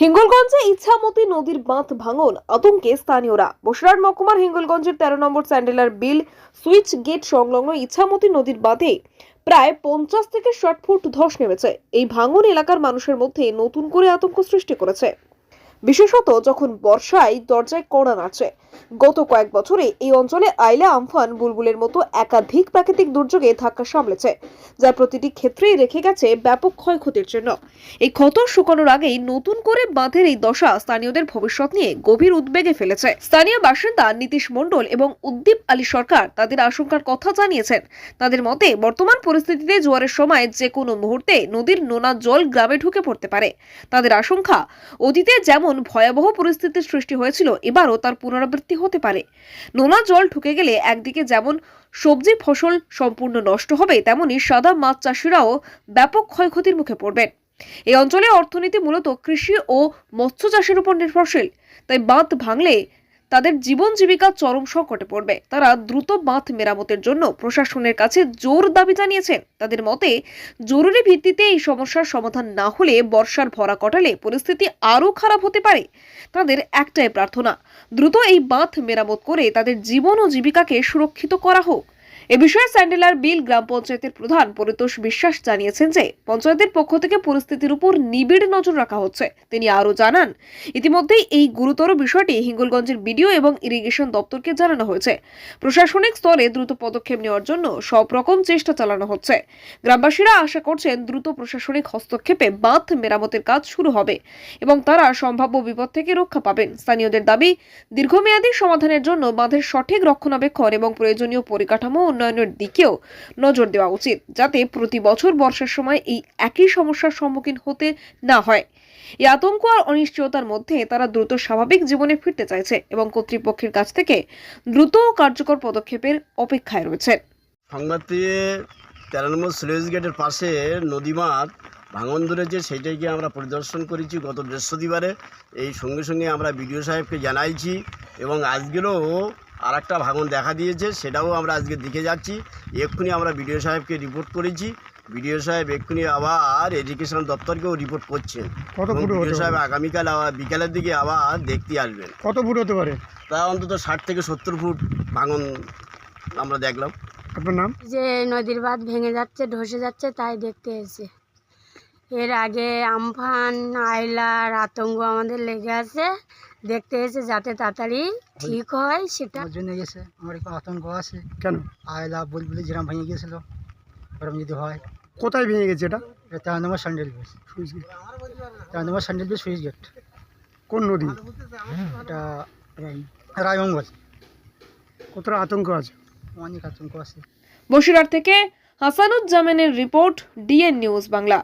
হিঙ্গলগঞ্জে ইচ্ছামতি নদীর বাঁধ ভাঙন আতঙ্কে স্থানীয়রা। বসিরহাট মহকুমার হিঙ্গলগঞ্জের তেরো নম্বর স্যান্ডেলার বিল সুইচ গেট সংলগ্ন ইচ্ছামতি নদীর বাঁধে প্রায় পঞ্চাশ থেকে ষাট ফুট ধস নেমেছে। এই ভাঙন এলাকার মানুষের মধ্যে নতুন করে আতঙ্ক সৃষ্টি করেছে। বিশেষত যখন বর্ষায় দরজায় কড়া নাড়ছে গত কয়েক বছরে এই অঞ্চলে আইলা আমফান বুলবুলের মতো একাধিক প্রাকৃতিক দুর্যোগে ধাক্কা সামলেছে, যা প্রতিটি ক্ষেত্রেই রেখে গেছে ব্যাপক ক্ষয়ক্ষতির জন্য। এই ক্ষত শুকানোর আগেই নতুন করে বাঁধের এই দশা স্থানীয়দের ভবিষ্যৎ নিয়ে গভীর উদ্বেগে ফেলেছে। স্থানীয় বাসিন্দা নীতিশ মণ্ডল এবং উদ্দীপ আলী সরকার তাদের আশঙ্কার কথা জানিয়েছেন। তাদের মতে, বর্তমান পরিস্থিতিতে জোয়ারের সময় যে কোনো মুহূর্তে নদীর নোনা জল গ্রামে ঢুকে পড়তে পারে। তাদের আশঙ্কা, অতীতে যেমন ভয়াবহ পরিস্থিতির সৃষ্টি হয়েছিল, এবারও তার পুনরাবৃত্তি হতে পারে। নোনা জল ঢুকে গেলে একদিকে যেমন সবজি ফসল সম্পূর্ণ নষ্ট হবে, তেমনি সাদা মাছ চাষিরাও ব্যাপক ক্ষয়ক্ষতির মুখে পড়বেন। এই অঞ্চলে অর্থনীতি মূলত কৃষি ও মৎস্য চাষের উপর নির্ভরশীল। তাই বাঁধ ভাঙলে তাদের জীবন জীবিকা চরম সংকটে পড়বে। তারা দ্রুত বাঁধ মেরামতের জন্য প্রশাসনের কাছে জোর দাবি জানিয়েছেন। তাদের মতে, জরুরি ভিত্তিতে এই সমস্যার সমাধান না হলে বর্ষার ভরা কটালে পরিস্থিতি আরও খারাপ হতে পারে। তাদের একটাই প্রার্থনা, দ্রুত এই বাঁধ মেরামত করে তাদের জীবন ও জীবিকাকে সুরক্ষিত করা হোক। এ বিষয়ে স্যান্ডেলার বিল গ্রাম পঞ্চায়েতের প্রধান পরিতোষ বিশ্বাস জানিয়েছেন যে পঞ্চায়েতের পক্ষ থেকে পরিস্থিতির উপর নিবিড় নজর রাখা হচ্ছে। তিনি আরও জানান, ইতিমধ্যেই এই গুরুতর বিষয়টি হিঙ্গলগঞ্জের বিডিও এবং ইরিগেশন দপ্তরকে জানানো হয়েছে। প্রশাসনিক স্তরে দ্রুত পদক্ষেপ নেওয়ার জন্য সব রকম চেষ্টা চালানো হচ্ছে। গ্রামবাসীরা আশা করছেন দ্রুত প্রশাসনিক হস্তক্ষেপে বাঁধ মেরামতের কাজ শুরু হবে এবং তারা সম্ভাব্য বিপদ থেকে রক্ষা পাবেন। স্থানীয়দের দাবি, দীর্ঘমেয়াদী সমাধানের জন্য বাঁধের সঠিক রক্ষণাবেক্ষণ এবং প্রয়োজনীয় পরিকাঠামো উন্নয়নের দিকেও নজর দেওয়া উচিত যাতে প্রতি বছর বর্ষার সময় এই একই সমস্যার সম্মুখীন হতে না হয়। এই আতঙ্ক আর অনিশ্চয়তার মধ্যে তারা দ্রুত স্বাভাবিক জীবনে ফিরতে চাইছে এবং কর্তৃপক্ষের কাছ থেকে দ্রুত কার্যকর পদক্ষেপের অপেক্ষায় রয়েছে। গেটের পাশে নদীমাত ভাঙন ধরেছে সেইটাকে আমরা পরিদর্শন করেছি গত বৃহস্পতিবারে। এই সঙ্গে সঙ্গে আমরা বিডিও সাহেবকে জানাইছি এবং আজকেরও আর একটা ভাঙন দেখা দিয়েছে সেটাও আমরা আজকে দেখে যাচ্ছি। এক্ষুনি আমরা বিডিও সাহেবকে রিপোর্ট করেছি। বিডিও সাহেব এক্ষুনি আবার এডুকেশন দপ্তরকেও রিপোর্ট করছেন। কত এবং ফুট বিডিও সাহেব আগামীকাল আবার বিকালের দিকে আবার দেখতে আসবেন। কত ফুট হতে পারে? তা অন্তত ষাট থেকে সত্তর ফুট ভাঙন আমরা দেখলাম। আপনার নাম? যে নদীর বাঁধ ভেঙে যাচ্ছে ধসে যাচ্ছে তাই দেখতে এসে এর আগে আমফান আইলার আতঙ্ক আমাদের লেগে আছে। দেখতে এসে যাতে তাড়াতাড়ি ঠিক হয় সেটা আমার জন্য গেছে। আমার একটু আতঙ্ক আছে। কেন? আয়লা বুলবুলি যেরকম ভেঙে গিয়েছিল ওরকম যদি হয়। কোথায় ভেঙে গেছে এটা? এটা তেরো number sandal base switch gate. তেরো number sandal base switch gate কোন নদী? এটা রায়মঙ্গল। কতটা আতঙ্ক আছে? অনেক আতঙ্ক আছে। বসিরহাট থেকে হাসানুজ্জামানের রিপোর্ট ডিএন নিউজ বাংলা।